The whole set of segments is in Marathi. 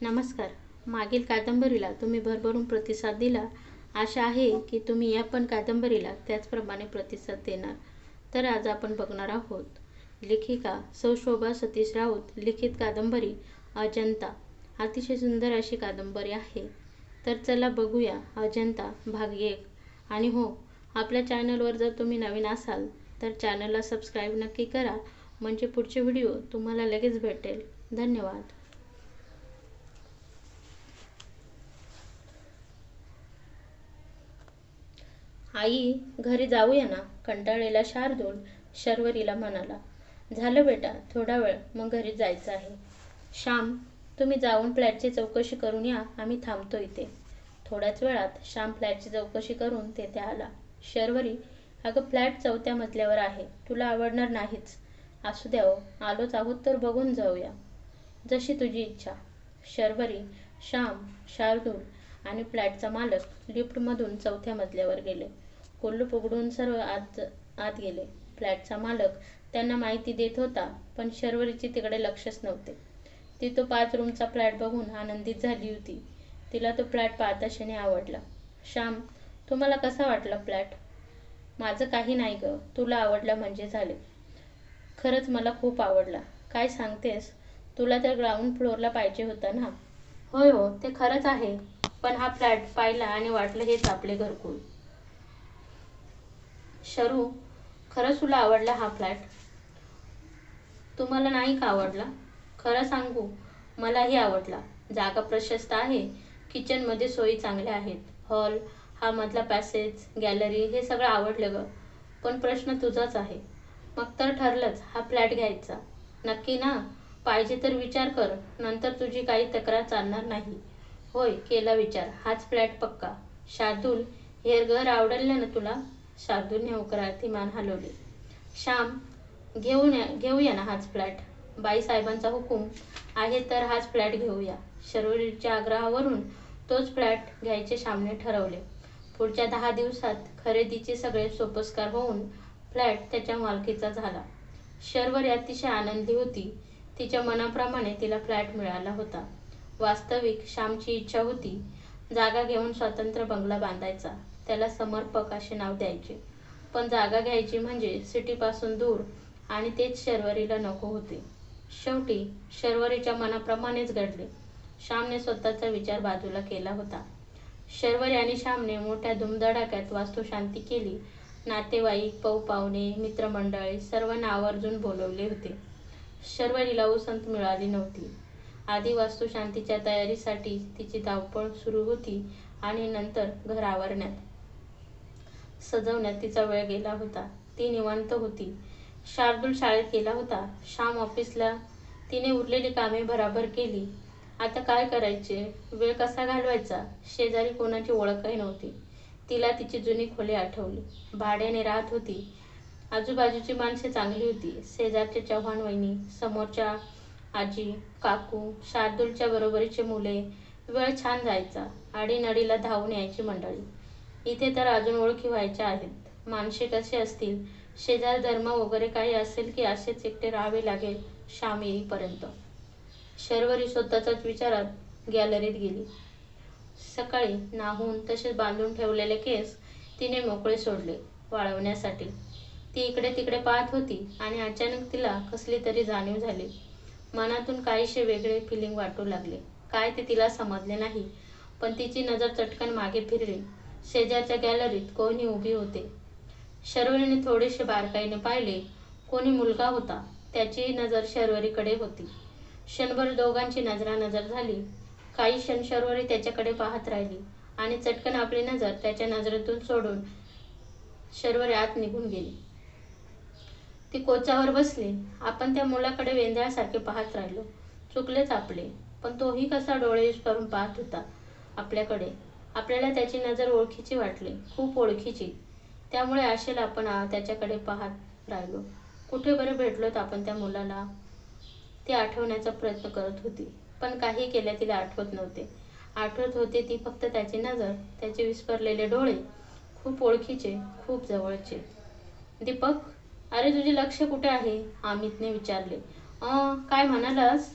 नमस्कार. मागील कादंबरीला तुम्ही भरभरून प्रतिसाद दिला. आशा आहे की तुम्ही या पण कादंबरीला त्याचप्रमाणे प्रतिसाद देणार. तर आज आपण बघणार आहोत. लेखिका सौ शोभा सतीश राऊत लिखित कादंबरी अजंता. अतिशय सुंदर अशी कादंबरी आहे. तर चला बघूया अजंता भाग एक. आणि हो आपल्या चॅनलवर जर तुम्ही नवीन असाल तर चॅनलला सबस्क्राईब नक्की करा. म्हणजे पुढचे व्हिडिओ तुम्हाला लगेच भेटेल. धन्यवाद. आई घरी जाऊया ना कंटाळलेला शार्दूल शर्वरीला म्हणाला. झालं बेटा थोडा वेळ मग घरी जायचं आहे. श्याम तुम्ही जाऊन फ्लॅटची चौकशी करून या आम्ही थांबतो इथे. थोड्याच वेळात श्याम फ्लॅटची चौकशी करून तेथे आला. शर्वरी अगं फ्लॅट चौथ्या मजल्यावर आहे तुला आवडणार नाहीच. असू द्या हो, आलोच आहोत तर बघून जाऊया. जशी तुझी इच्छा. शर्वरी श्याम शार्दूल आणि फ्लॅटचा मालक लिफ्टमधून चौथ्या मजल्यावर गेले. कुलूप उघडून सर्व आत आत गेले. फ्लॅटचा मालक त्यांना माहिती देत होता पण शर्वरीची तिकडे लक्षच नव्हते. ती तो पाच रूमचा फ्लॅट बघून आनंदित झाली होती. तिला तो फ्लॅट पाहता पाहताक्षणी आवडला. श्याम तुम्हाला कसा वाटला फ्लॅट? माझं काही नाही ग. तुला आवडला म्हणजे झाले. खरंच मला खूप आवडला. काय सांगतेस? तुला तर ग्राउंड फ्लोअरला पाहिजे होता ना? होय हो ते खरंच आहे. पण हा फ्लॅट पाहिला आणि वाटलं हेच आपले घरकुल. शरू खरंच तुला आवडला हा फ्लॅट? तुम्हाला नाही का आवडला? खरं सांगू मलाही आवडला. जागा प्रशस्त आहे किचनमध्ये सोयी चांगल्या आहेत. हॉल हा मधला पॅसेज गॅलरी हे सगळं आवडलं गं. पण प्रश्न तुझाच आहे. मग तर ठरलंच हा फ्लॅट घ्यायचा. नक्की ना? पाहिजे तर विचार कर नंतर तुझी काही तक्रार चालणार नाही. होय केला विचार. हाच फ्लॅट पक्का. शार्दूल हे घर आवडलं ना तुला? शार्दूलने होकारार्थी मान हलवली. श्याम घेऊन घेऊया ना हाच फ्लॅट. बाईसाहेबांचा हुकूम आहे तर हाच फ्लॅट घेऊया. शर्वरीच्या आग्रहावरून तोच फ्लॅट घ्यायचे श्यामने ठरवले. पुढच्या दहा दिवसात खरेदीचे सगळे सोपस्कार होऊन फ्लॅट त्याच्या मालकीचा झाला. शर्वरी अतिशय आनंदी होती. तिच्या मनाप्रमाणे तिला फ्लॅट मिळाला होता. वास्तविक श्यामची इच्छा होती जागा घेऊन स्वतंत्र बंगला बांधायचा. त्याला समर्पक असे नाव द्यायचे. पण जागा घ्यायची म्हणजे सिटीपासून दूर आणि तेच शर्वरीला नको होते. शेवटी शर्वरीच्या मनाप्रमाणेच घडले. श्यामने स्वतःचा विचार बाजूला केला होता. शर्वरी आणि श्यामने मोठ्या धुमधडाक्यात वास्तुशांती केली. नातेवाईक पौ पाहुणे मित्रमंडळी सर्वांना आवर्जून बोलवले होते. शर्वरीला उसंत मिळाली नव्हती. आधी वास्तुशांतीच्या तयारीसाठी तिची धावपळ सुरू होती आणि नंतर घर आवरण्यात. सजवण्यात तिचा वेळ गेला होता. ती निवांत होती. शार्दूल शाळेत गेला होता. श्याम ऑफिसला तिने उरलेली कामे भराभर केली. आता काय करायचे? वेळ कसा घालवायचा? शेजारी कोणाची ओळखही नव्हती. तिला तिची जुनी खोली आठवली. भाड्याने राहत होती. आजूबाजूची माणसे चांगली होती. शेजारच्या चव्हाण वहिनी समोरच्या आजी काकू शार्दूलच्या बरोबरीचे मुले. वेळ छान जायचा. आडीनडीला धावून यायची मंडळी. इथे तर अजून ओळखी व्हायच्या आहेत. माणसे कसे असतील? शेजार धर्म वगैरे काही असेल की असेच एकटे राहावे लागेल श्याम येईपर्यंत. शर्वरी स्वतःचाच विचारात गॅलरीत गेली. सकाळी नाहून तसेच बांधून ठेवलेले केस तिने मोकळे सोडले वाळवण्यासाठी. ती इकडे तिकडे पाहत होती आणि अचानक तिला कसली तरी जाणीव झाली. मनातून काहीशे वेगळे फिलिंग वाटू लागले. काय ते तिला समजले नाही पण तिची नजर चटकन मागे फिरली. शेजारच्या गॅलरीत कोणी उभी होते. शर्वरीने थोडेसे बारकाईने पाहिले. कोणी मुलगा होता. त्याची नजर शर्वरीकडे होती. क्षणभर दोघांची नजरानजर झाली. काही क्षण शर्वरी त्याच्याकडे पाहत राहिली आणि चटकन आपली नजर त्याच्या नजरेतून सोडून शर्वरी आत निघून गेली. ती कोचावर बसली. आपण त्या मुलाकडे वेंद्यासारखे पाहत राहिलो. चुकलेच आपले. पण तोही कसा डोळे करून पाहत होता आपल्याकडे. आपल्याला त्याची नजर ओळखीची वाटली खूप ओळखीची. त्यामुळे आशेला आपण त्याच्याकडे पाहत राहिलो. कुठे बरं भेटलोत आपण त्या मुलाला? ती आठवण्याचा प्रयत्न करत होती पण काही केल्या तिला आठवत नव्हते. आठवत होते ती फक्त त्याची नजर त्याचे विस्परलेले डोळे खूप ओळखीचे खूप जवळचे. दीपक अरे तुझे लक्ष कुठे आहे? अमितने विचारले. काय म्हणालास?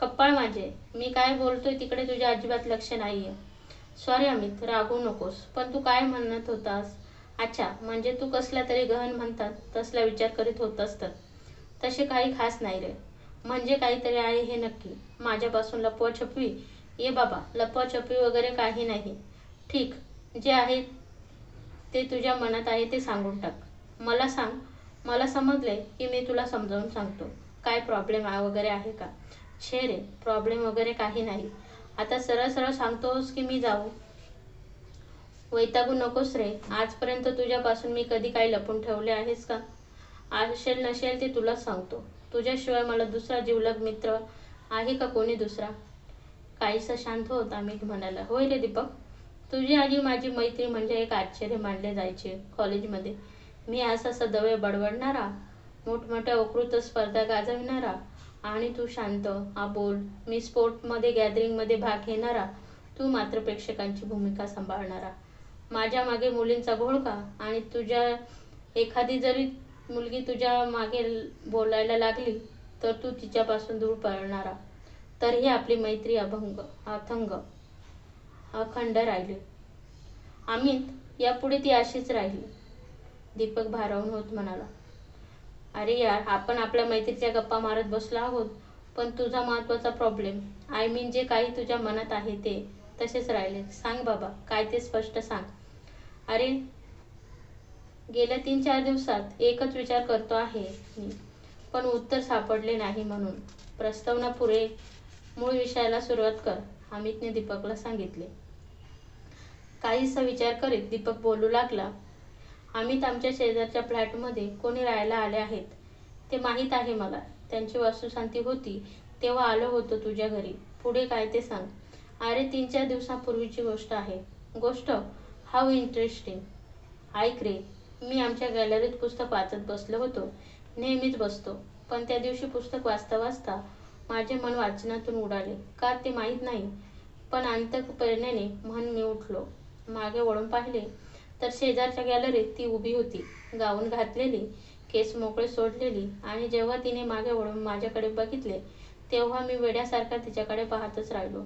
कप्पाळ माझे. मी काय बोलतोय तिकडे तुझ्या अजिबात लक्ष नाहीये. सॉरी अमित रागवू नकोस. पण तू काय म्हणत होतास? अच्छा म्हणजे तू कसला तरी गहन म्हणतात तसला विचार करीत होतास तर तसे काही खास नाही रे. म्हणजे काहीतरी आहे हे नक्की. माझ्यापासून लपवाछपवी ये बाबा लपवाछपवी वगैरे काही नाही. ठीक जे आहे ते तुझ्या मनात आहे ते सांगून टाक. मला सांग मला समजले की मी तुला समजावून सांगतो. काय प्रॉब्लेम वगैरे आहे का? छे रे प्रॉब्लेम वगैरे काही नाही. आता सरळ सरळ सांगतोस की मी जाऊ. वैतागू नकोस रे. आजपर्यंत तुझ्यापासून मी कधी काही लपून ठेवले आहेस का? असेल नसेल ते तुलाच सांगतो. तुझ्याशिवाय मला दुसरा जीवलग मित्र आहे का कोणी दुसरा? काहीसा शांत होता मी म्हणाला. होय रे दीपक. तुझी आणि माझी मैत्री म्हणजे एक आश्चर्य मानले जायचे कॉलेजमध्ये. मी असा सदवे बडबडणारा मोठमोठ्या उकृत स्पर्धा गाजविणारा आणि तू शांत आबोल मी स्पोर्टमध्ये गॅदरिंगमध्ये भाग घेणारा तू मात्र प्रेक्षकांची भूमिका सांभाळणारा. माझ्या मागे मुलींचा घोळका आणि तुझ्या एखादी जरी मुलगी तुझ्या मागे बोलायला लागली तर तू तिच्यापासून दूर पळणारा. तरीही आपली मैत्री अभंग अथंग अखंड राहिली. अमित यापुढे ती अशीच राहिली. दीपक भारावून होत म्हणाला. अरे यार आपण आपल्या मैत्रीच्या गप्पा मारत बसलो आहोत पण तुझा महत्त्वाचा प्रॉब्लेम आय मीन जे काही तुझ्या मनात आहे ते तसेच राहिले. सांग बाबा काय ते स्पष्ट सांग. अरे गेल्या तीन चार दिवसात एकच विचार करतो आहे मी पण उत्तर सापडले नाही म्हणून. प्रस्तावना पुरे मूळ विषयाला सुरुवात कर अमितने दीपकला सांगितले. काहीसा विचार करीत दीपक बोलू लागला अमित आमच्या शेजारच्या फ्लॅटमध्ये कोणी राहायला आले आहेत? ते माहीत आहे मला. त्यांची वास्तुशांती होती. तेव्हा आलो होतो तुझ्या घरी. पुढे काय ते सांग. अरे तीन चार दिवसांपूर्वीची गोष्ट आहे. गोष्ट? हाऊ इंटरेस्टिंग ऐक रे मी आमच्या गॅलरीत पुस्तक वाचत बसलो होतो. नेहमीच बसतो. पण त्या दिवशी पुस्तक वाचता वाचता माझे मन वाचनातून उडाले. का ते माहीत नाही. पण अंतप्रेरणेने म्हण मी उठलो. मागे वळून पाहिले तर शेजारच्या गॅलरीत ती उभी होती. गाऊन घातलेली केस मोकळे सोडलेली आणि जेव्हा तिने मागे वळून माझ्याकडे बघितले तेव्हा मी वेड्यासारखा तिच्याकडे पाहतच राहिलो.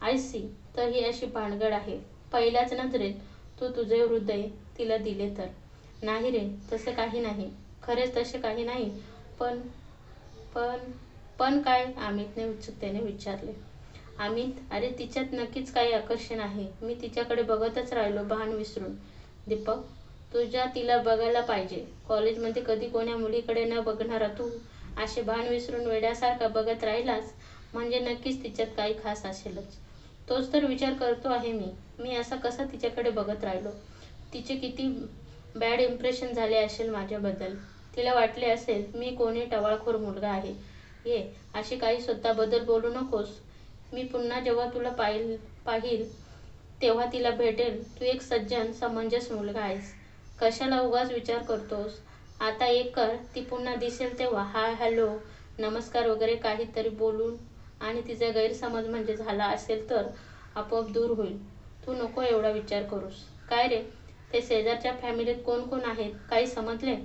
आय सी तर ही अशी भानगड आहे. पहिल्याच नजरेत तू तु तुझे हृदय तिला दिले तर. नाही रे तसे काही नाही. खरेच तसे काही नाही. पण पण पण काय? अमितने उत्सुकतेने विचारले. अमित अरे तिच्यात नक्कीच काही आकर्षण आहे. मी तिच्याकडे बघतच राहिलो भान विसरून. दीपक तुझ्या तिला बघायला पाहिजे. कॉलेजमध्ये कधी कोण्या मुलीकडे न बघणारा तू असे भान विसरून वेड्यासारखा बघत राहिलास म्हणजे नक्कीच तिच्यात काही खास असेलच. तोच तर विचार करतो आहे मी. मी असा कसा तिच्याकडे बघत राहिलो? तिचे किती बॅड इम्प्रेशन झाले असेल माझ्याबद्दल. तिला वाटले असेल मी कोणी टवाळखोर मुलगा आहे. ये असे काही स्वतःबद्दल बोलू नकोस. मी पुन्हा जेव्हा तुला पाहिल पाहिल तेव्हा तिला भेटेल तू एक सज्जन समंजस मुलगा आहेस. कशाला उगाच विचार करतोस? आता एक कर ती पुन्हा दिसेल तेव्हा. Hi hello. नमस्कार वगैरे काहीतरी बोलून आणि तिचा गैरसमज म्हणजे झाला असेल तर आपोआप दूर होईल. तू नको एवढा विचार करूस. काय रे? ते शेजारच्या फॅमिलीत कोण कोण आहेत? काही समजले?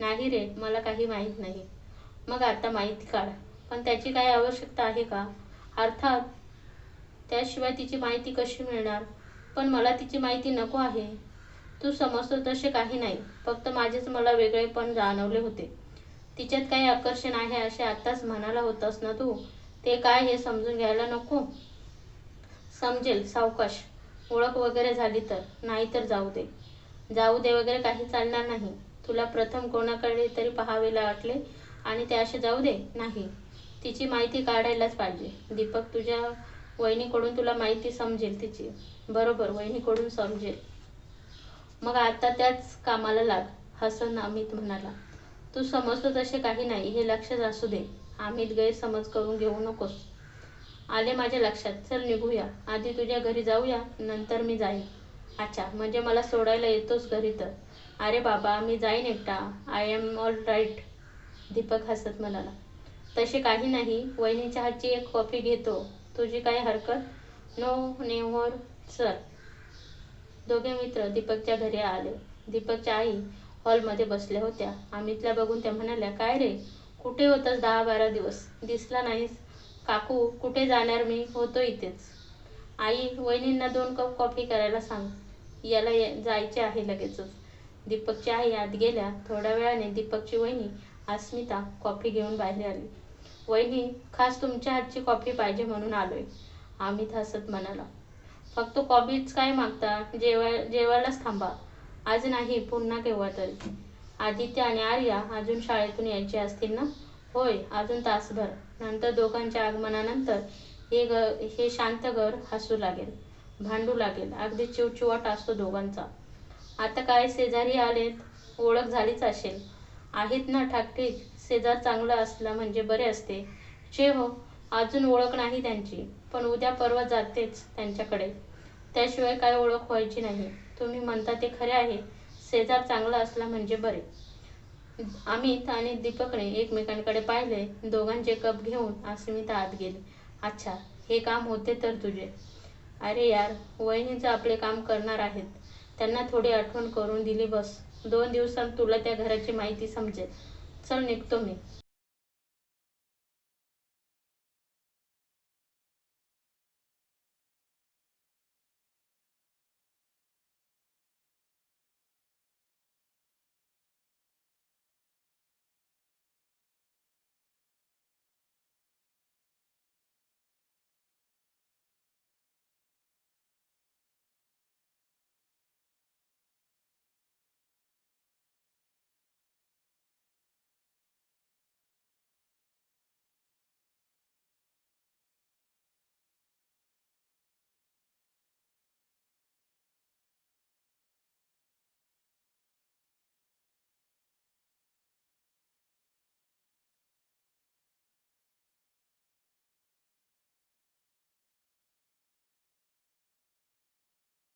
नाही रे मला काही माहीत नाही. मग आता माहिती काढ. पण त्याची काही आवश्यकता आहे का? अर्थात त्याशिवाय तिची माहिती कशी मिळणार? पण मला तिची माहिती नको आहे. तू समजतो तसे काही नाही. फक्त माझेच मला वेगळे पण जाणवले होते. तिच्यात काही आकर्षण आहे असे आत्ताच म्हणाला होतास ना तू? ते काय हे समजून घ्यायला नको? समजेल सावकाश. ओळख वगैरे झाली तर. नाही तर जाऊ दे. जाऊ दे वगैरे काही चालणार नाही. तुला प्रथम कोणाकडे तरी पाहावे वाटले आणि ते असे जाऊ दे. नाही. तिची माहिती काढायलाच पाहिजे. दीपक तुझ्या वहिनीकडून तुला माहिती समजेल तिची. बरोबर वहिनीकडून समजेल. मग आता त्याच कामाला लाग हसन अमित म्हणाला. तू समजतो तसे काही नाही हे लक्षात असू दे. अमित गैरसमज करून घेऊ नकोस. आले माझ्या लक्षात. चल निघूया. आधी तुझ्या घरी जाऊया नंतर मी जाईन. अच्छा म्हणजे मला सोडायला येतोस घरी तर. अरे बाबा मी जाईन एकटा. I am all right Deepak हसत म्हणाला. तसे काही नाही. वहिनीच्या हातची एक कॉफी घेतो. तुझी काय हरकत? नो नेवर सर दोघे मित्र दीपकच्या घरी आले. दीपकच्या आई हॉलमध्ये बसल्या होत्या. अमितला बघून त्या म्हणाल्या काय रे? कुठे होतास दहा बारा दिवस? दिसला नाहीस? काकू कुठे जाणार मी? होतो इथेच. आई वहिनींना दोन कप कॉफी करायला सांग. याला ये- जायचे आहे लगेचच. दीपकची आई आत गेल्या. थोड्या वेळाने दीपकची वहिनी अस्मिता कॉफी घेऊन बाहेर आली. वहिनी खास तुमच्या हातची कॉफी पाहिजे म्हणून आलोय. अमित हसत म्हणाला. फक्त कॉफीच काय मागता? जेवा जेवायलाच थांबा. आज नाही पुन्हा केव्हा तरी. आदित्य आणि आर्या अजून शाळेतून यायचे असतील ना? होय अजून तासभर. नंतर दोघांच्या आगमनानंतर हे ग हे शांत घर हसू लागेल भांडू लागेल. अगदी चिवचिवाट असतो दोघांचा. आता काय शेजारी आलेत? ओळख झालीच असेल. आहेत ना ठाकठीक शेजार चांगला असला म्हणजे बरे असते. जे हो अजून ओळख नाही त्यांची पण उद्या परवा जातेच त्यांच्याकडे. त्याशिवाय काय ओळख व्हायची नाही. तुम्ही म्हणता ते खरे आहे. शेजार चांगला असला म्हणजे बरे. अमित आणि दीपकने एकमेकांकडे पाहिले. दोघांचे कप घेऊन अस्मिता आत गेली. अच्छा हे काम होते तर तुझे. अरे यार वहिनीचं आपले काम करणार आहेत. त्यांना थोडी आठवण करून दिली बस. दोन दिवसांत तुला त्या घराची माहिती समजेल. चल निघतो मी.